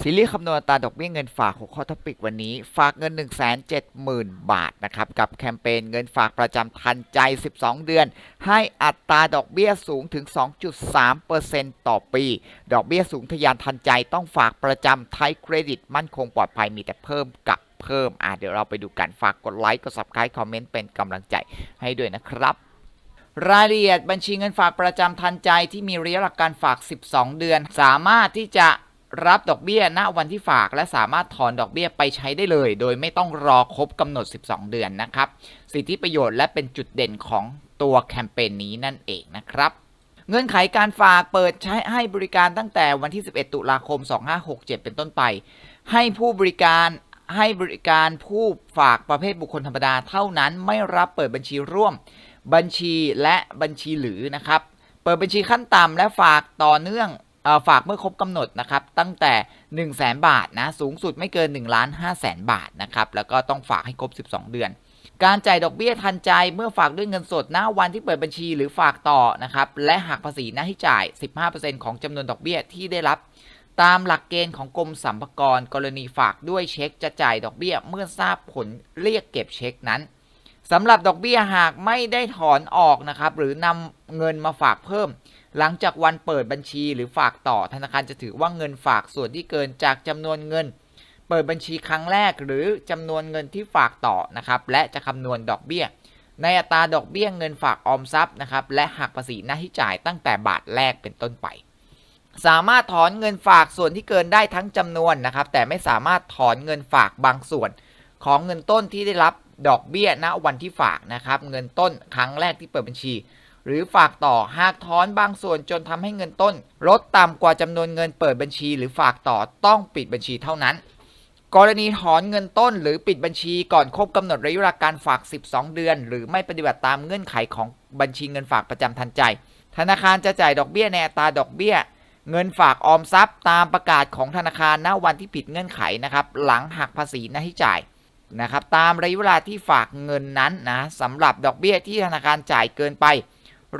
ซีรีส์คำนวณอัตาดอกเบี้ยเงินฝากหัวข้อท็อปิกวันนี้ ฝากเงิน 170,000 บาทนะครับ กับแคมเปญเงินฝากประจำทันใจ 12 เดือน ให้อัตราดอกเบี้ยสูงถึง 2.3%ต่อปี ดอกเบี้ยสูงทะยานทันใจต้องฝากประจำไทยเครดิตมั่นคงปลอดภัยมีแต่เพิ่มกับเพิ่มอะเดี๋ยวเราไปดูกันฝากกดไลค์กด subscribe คอมเมนต์เป็นกำลังใจให้ด้วยนะครับรายละเอียดบัญชีเงินฝากประจำทันใจที่มีระยะหลักการฝาก 12 เดือน สามารถที่จะ รับดอกเบี้ยณวันที่ฝากและสามารถถอนดอกเบี้ยไปใช้ได้เลย โดยไม่ต้องรอครบกำหนด 12 เดือนนะครับ สิทธิประโยชน์และเป็นจุดเด่นของตัวแคมเปญนี้นั่นเองนะครับเงื่อนไขการฝากเปิดใช้ให้บริการตั้งแต่วันที่ 11 ตุลาคม 2567 เป็นต้นไป ให้ผู้บริการให้บริการผู้ฝากประเภทบุคคลธรรมดาเท่านั้นไม่รับเปิดบัญชีร่วม บัญชีและบัญชีหรือนะครับ เปิดบัญชีขั้นต่ำและฝากต่อเนื่อง ฝากเมื่อครบกำหนดนะครับตั้งแต่ 1 0 0 0 0แบาทนะสูงสุดไม่เกิน1ล้าน5แสนบาทนะครับแล้วก็ต้องฝากให้ครบ 12 เดือน การจ่ายดอกเบี้ยทันใจเมื่อฝากด้วยเงินสดณวันที่เปิดบัญชีหรือฝากต่อนะครับและหักภาษีหน้าที่จ่าย 15%ของจำนวนดอกเบี้ยที่ได้รับ ตามหลักเกณฑ์ของกรมสรรพากรกรณีฝากด้วยเช็คจะจ่ายดอกเบี้ยเมื่อทราบผลเรียกเก็บเช็คนั้นสำหรับดอกเบี้ยหากไม่ได้ถอนออกนะครับหรือนำเงินมาฝากเพิ่ม หลังจากวันเปิดบัญชีหรือฝากต่อธนาคารจะถือว่าเงินฝากส่วนที่เกินจากจำนวนเงิน เปิดบัญชีครั้งแรกหรือจำนวนเงินที่ฝากต่อนะครับและจะคำนวณดอกเบี้ย ในอัตราดอกเบี้ยเงินฝากออมทรัพย์นะครับและหักภาษีหน้าที่จ่ายตั้งแต่บาทแรกเป็นต้นไป สามารถถอนเงินฝากส่วนที่เกินได้ทั้งจำนวนนะครับแต่ไม่สามารถถอนเงินฝากบางส่วน ของเงินต้นที่ได้รับดอกเบี้ยณวันที่ฝากนะครับเงินต้นครั้งแรกที่เปิดบัญชี หรือฝากต่อหากถอนบางส่วนจนทำให้เงินต้น ลดต่ำกว่าจำนวนเงินเปิดบัญชี หรือฝากต่อต้องปิดบัญชีเท่านั้น กรณีถอนเงินต้นหรือปิดบัญชีก่อนครบกำหนดระยะเวลาการฝาก 12 เดือน หรือไม่ปฏิบัติตามเงื่อนไขของบัญชีเงินฝากประจำทันใจ ธนาคารจะจ่ายดอกเบี้ยในอัตราดอกเบี้ย เงินฝากออมทรัพย์ ตามประกาศของธนาคารณวันที่ผิดเงื่อนไขนะครับหลังหักภาษีหน้าที่จ่ายนะครับตามระยะเวลาที่ฝากเงินนั้นนะสำหรับดอกเบี้ยที่ธนาคารจ่ายเกินไป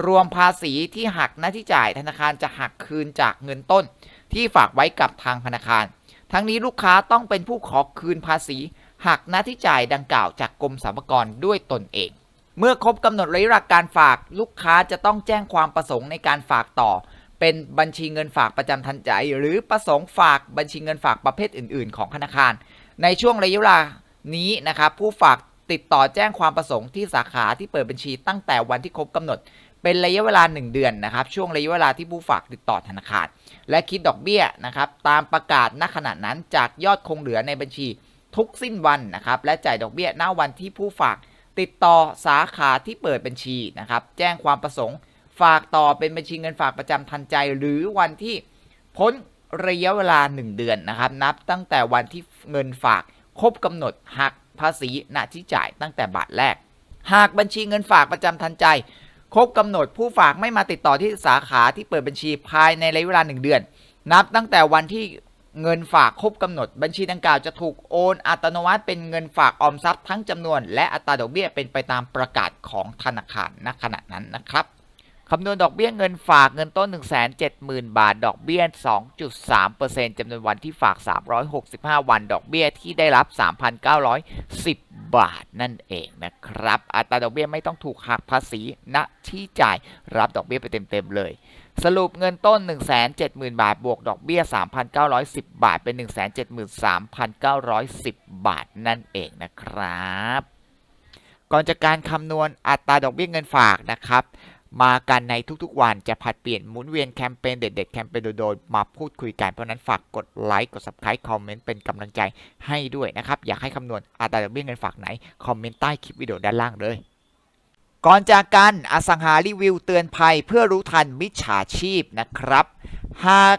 รวมภาษีที่หักหน้าที่จ่ายธนาคารจะหักคืนจากเงินต้น ที่ฝากไว้กับทางธนาคาร ทั้งนี้ลูกค้าต้องเป็นผู้ขอคืนภาษีหักหน้าที่จ่ายดังกล่าวจากกรมสรรพากรด้วยตนเอง เมื่อครบกำหนดระยะเวลาการฝากลูกค้าจะต้องแจ้งความประสงค์ในการฝากต่อ เป็นบัญชีเงินฝากประจำทันใจ หรือประสงค์ฝากบัญชีเงินฝากประเภทอื่น ๆ ของธนาคาร ในช่วงระยะเวลานี้นะครับผู้ฝากติดต่อแจ้งความประสงค์ที่สาขาที่เปิดบัญชีตั้งแต่วันที่ครบกำหนด เป็นระยะเวลา 1 เดือนนะครับ ช่วงระยะเวลาที่ผู้ฝากติดต่อธนาคาร และคิดดอกเบี้ยนะครับ ตามประกาศณขณะนั้นจากยอดคงเหลือในบัญชีทุกสิ้นวันนะครับ และจ่ายดอกเบี้ยณวันที่ผู้ฝากติดต่อสาขาที่เปิดบัญชีนะครับ แจ้งความประสงค์ ฝากต่อเป็นบัญชีเงินฝากประจำทันใจ หรือวันที่พ้นระยะเวลา 1 เดือนนะครับ นับตั้งแต่วันที่เงินฝากครบกำหนดหักภาษีณที่จ่ายตั้งแต่บาทแรก หากบัญชีเงินฝากประจำทันใจ ครบกำหนดผู้ฝากไม่มาติดต่อที่สาขาที่เปิดบัญชีภายในระยะเวลา 1 เดือน นับตั้งแต่วันที่เงินฝากครบกำหนด บัญชีดังกล่าวจะถูกโอนอัตโนมัติเป็นเงินฝากออมทรัพย์ทั้งจำนวน และอัตราดอกเบี้ยเป็นไปตามประกาศของธนาคารณขณะนั้นนะครับคำนวณดอกเบี้ยเงินฝากเงินต้น 170,000 บาท ดอกเบี้ย 2.3%จำนวนวันที่ฝาก 365 วัน ดอกเบี้ยที่ได้รับ 3,910 บาทนั่นเองนะครับ อัตราดอกเบี้ยไม่ต้องถูกหักภาษีณที่จ่ายรับดอกเบี้ยไปเต็มๆเลย สรุปเงินต้น 170,000 บาท บวกดอกเบี้ย 3,910 บาท เป็น 173,910 บาทนั่นเองนะครับ ก่อนจากการคำนวณอัตราดอกเบี้ยเงินฝากนะครับ มากันในทุกๆ วันจะผัดเปลี่ยนหมุนเวียนแคมเปญเด็ดๆ แคมเปญโดนๆมาพูดคุยกัน เพราะฉะนั้นฝากกดไลค์กด subscribe คอมเมนต์เป็นกำลังใจให้ด้วยนะครับ อยากให้คำนวณอัตราดอกเบี้ยเงินฝากไหน คอมเมนต์ใต้คลิปวิดีโอด้านล่างเลยก่อนจากกันอสังหารีวิวเตือนภัยเพื่อรู้ทันมิจฉาชีพนะครับ หาก